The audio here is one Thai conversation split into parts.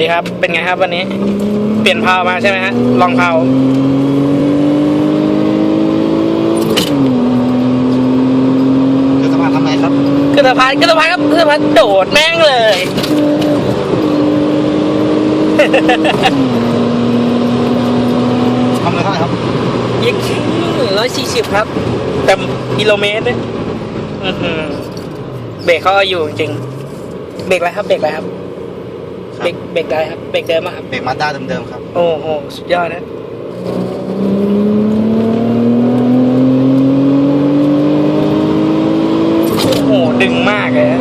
ดีครับ เป็นไงครับวันนี้ เปลี่ยนเพามาใช่ไหมฮะ ลองเพาคือสะพานทำไงครับขึ้นสะพานขึ้นสะพานครับขึ้นสะพานโดดแม่งเลย ทำเลยเท่าไหร่ครับยิงร้อยสี่สิบครับ แต่กิโลเมตรเนี่ยอื้อหือเบรกเขาเอาอยู่จริง เบรกอะไรครับ เบรกอะไรครับ เบรกเบรกอะไรครับเบรกเดิมอะครับเบรกมาด้าเดิมๆครับ โอ้โหสุดยอดนะโอ้โหดึงมากเลยนะ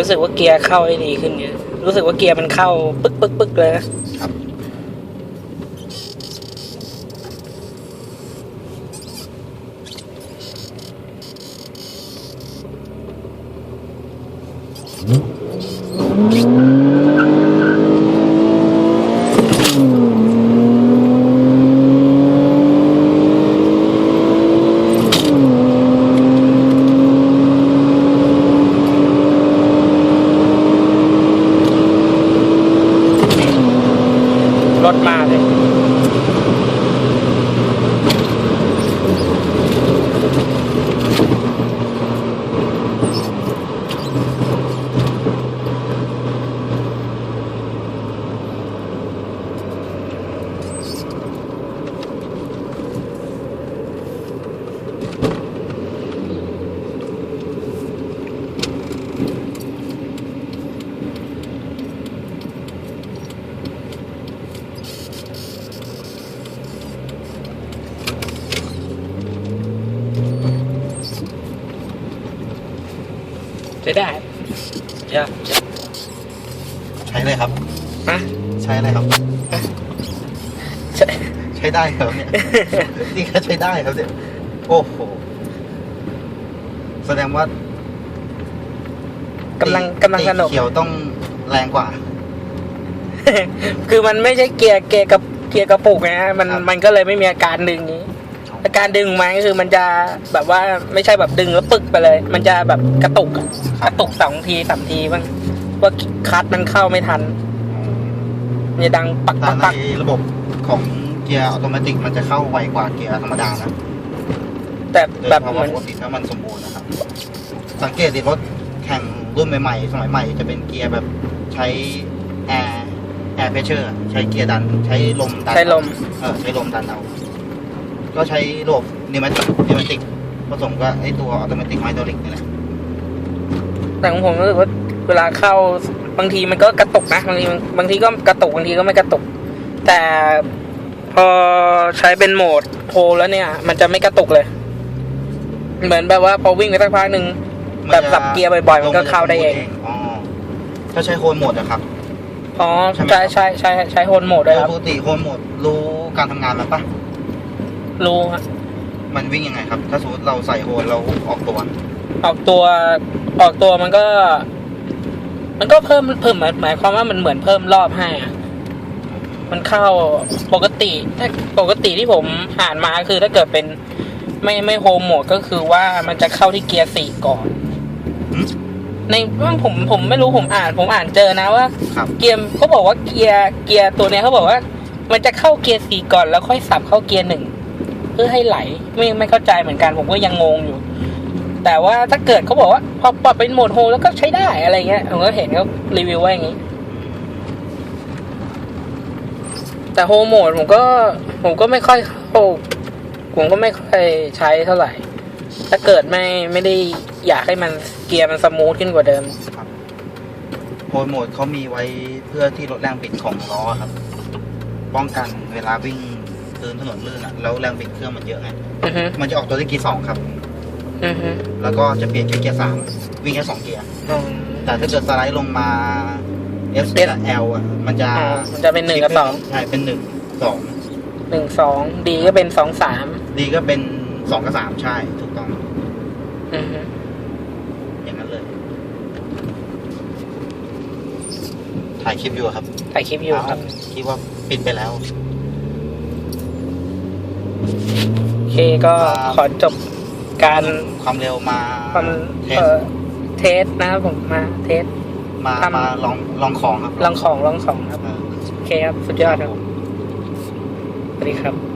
รู้สึกว่าเกียร์เข้าได้ดีขึ้นเยอะรู้สึกว่าเกียร์มันเข้า ปึ๊กปึ๊กปึ๊กเลยนะครับ รถมาเลย จะได้จะใช้เลยครับฮะใช้อะไรครับจะใช้ได้ครับเนี่ยนี่ก็ใช้ได้ครับเนี่ยโอ้โหแสดงว่ากำลังกำลังสนุกเขียวต้องแรงกว่า คือมันไม่ใช่เกียร์เกียร์กับเกียร์กระปุกนะฮะมันครับมันก็เลยไม่มีอาการดึงนี้ อาการดึงมาก็คือมันจะแบบว่าไม่ใช่แบบดึงแล้วปึกไปเลย มันจะแบบกระตุกอะกระตุกสองทีสามทีบ้างว่าคัดมันเข้าไม่ทันมันจะดังปักแต่ปักในปักระบบของเกียร์อัตโนมัติมันจะเข้าไวกว่าเกียร์ธรรมดานะแต่โดยแบเฉบเหมืพาะว่าอนปกติถ้ามันสมบูรณ์นะครับ สังเกตดิรถแข่งรุ่นใหม่ๆ สมัยใหม่จะเป็นเกียร์แบบใช้แอร์แอร์เพชเชอร์ใช้เกียร์ดัน ใช้ลมดันใช้ลม เออใช้ลมดันเอา ก็ใช้ระบบนิวมาติกนิวมาติกผสมกับไอตัวอัตโนมัติไฮดรอลิกนี่แหละแต่ของผมรู้สึกว่าเวลาเข้าบางทีมันก็กระตุกนะบางทีมันบางทีก็กระตุกบางทีก็ไม่กระตุก แต่พอใช้เป็นโหมดโฮแล้วเนี่ย มันจะไม่กระตุกเลย เหมือนแบบว่าพอวิ่งไปสักพักหนึ่งแบบสับเกียร์บ่อยๆมันก็เข้าได้เองอ๋อถ้าใช้โฮนโหมดนะครับอ๋อใช่ไหมใช่ใช่ใช่ใช้โฮนโหมดด้วยครับปกติโฮนโหมดรู้การทำงานมันปะ รู้ฮะมันวิ่งยังไงครับ ถ้าสมมติเราใส่โฮนเราออกตัว ออกตัวออกตัวมันก็ มันก็เพิ่มเพิ่มหมายหมายความว่ามันเหมือนเพิ่มรอบให้อะมันเข้าปกติถ้าปกติที่ผมอ่านมาคือถ้าเกิดเป็นไม่ไม่โฮมโหมดก็คือว่ามันจะเข้าที่เกียร์สี่ก่อนหืม ในว่าผมผมไม่รู้ผมอ่านผมอ่านเจอนะว่า ครับ เกียร์เขาบอกว่าเกียร์เกียร์ตัวเนี้ยเขาบอกว่า มันจะเข้าเกียร์สี่ก่อนแล้วค่อยสับเข้าเกียร์หนึ่งเพื่อให้ไหล ไม่ไม่เข้าใจเหมือนกันผมก็ยังงงอยู่ แต่ว่าถ้าเกิดเขาบอกว่า พอปรับเป็นโหมดโฮแล้วก็ใช้ได้อะไรเงี้ยผมก็เห็นเขารีวิวว่าอย่างนี้ แต่โฮโหมดผมก็ ผมก็ไม่ค่อยโฮผมก็ไม่ค่อยใช้เท่าไหร่ ถ้าเกิดไม่ไม่ได้อยากให้มันเกียร์มันสมูทขึ้นกว่าเดิมโฮโหมดเขามีไว้เพื่อที่ลดแรงบิดของล้อครับ ป้องกันเวลาวิ่ง พื้นถนนลื่นอะแล้วแรงบิดเครื่องมันเยอะไง อือฮึมันจะออกตัวที่เกียร์สองครับ อือฮึแล้วก็จะเปลี่ยนแค่เกียร์สามวิ่งแค่สองเกียร์ อืม แต่ถ้าเกิดสไลด์ลงมา S กับ L อะ มันจะอ่ามันจะเป็นหนึ่งกับสอง ใช่ เป็นหนึ่งสอง หนึ่งสองดีก็เป็นสองสามดีก็เป็นสองกับสามใช่ ถูกต้อง อือฮึอย่างนั้นเลย ถ่ายคลิปอยู่ครับถ่ายคลิปอยู่ครับ เาคิดว่าปิดไปแล้ว โอเคก็ขอจบการความเร็วมาความเทสเอ่อเทสนะครับผมมาเทสมาทำมาลองลองของครับลองของลองของครับเออโอเคครับ สุดยอดครับสวัสดีครับ